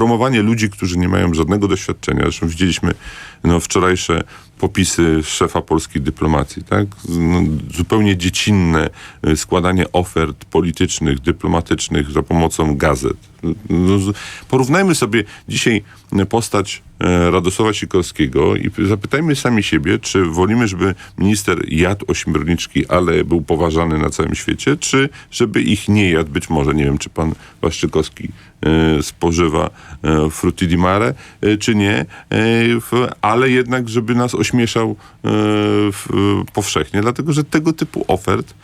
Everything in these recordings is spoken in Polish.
promowanie ludzi, którzy nie mają żadnego doświadczenia. Zresztą widzieliśmy no, wczorajsze popisy szefa polskiej dyplomacji, tak? No, zupełnie dziecinne y, składanie ofert politycznych, dyplomatycznych za pomocą gazet. No, porównajmy sobie dzisiaj postać e, Radosława Sikorskiego i zapytajmy sami siebie, czy wolimy, żeby minister jadł ośmiorniczki, ale był poważany na całym świecie, czy żeby ich nie jadł, być może, nie wiem, czy pan Waszczykowski e, spożywa e, frutti di mare, e, czy nie, e, w, ale jednak, żeby nas ośmieszał e, w, powszechnie, dlatego, że tego typu ofert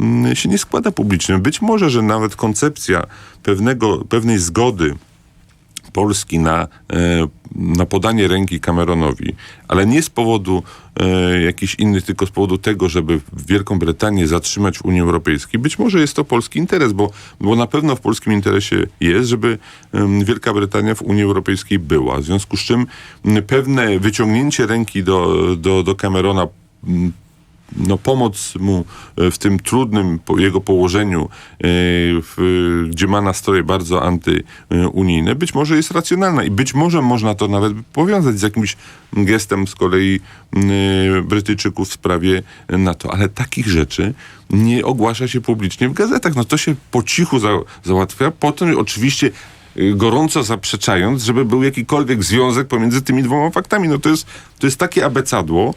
mm, się nie składa publicznie. Być może, że nawet koncepcja pewnego, pewnej zgody Polski na, e, na podanie ręki Cameronowi, ale nie z powodu e, jakichś innych, tylko z powodu tego, żeby Wielką Brytanię zatrzymać w Unii Europejskiej. Być może jest to polski interes, bo, bo na pewno w polskim interesie jest, żeby Wielka Brytania w Unii Europejskiej była. W związku z czym pewne wyciągnięcie ręki do, do, do Camerona no, pomoc mu e, w tym trudnym jego położeniu, e, w, gdzie ma nastroje bardzo antyunijne, być może jest racjonalna i być może można to nawet powiązać z jakimś gestem z kolei m, Brytyjczyków w sprawie NATO. Ale takich rzeczy nie ogłasza się publicznie w gazetach. No to się po cichu za, załatwia. Potem oczywiście gorąco zaprzeczając, żeby był jakikolwiek związek pomiędzy tymi dwoma faktami. No to jest, to jest takie abecadło,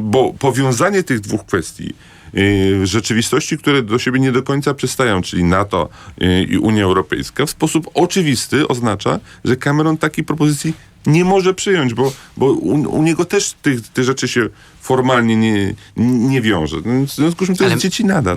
bo powiązanie tych dwóch kwestii y, rzeczywistości, które do siebie nie do końca przystają, czyli NATO y, i Unia Europejska, w sposób oczywisty oznacza, że Cameron takiej propozycji nie może przyjąć, bo, bo u, u niego też tych, te rzeczy się formalnie nie, nie wiąże. W związku z czym to Ale- jest dzieci nada.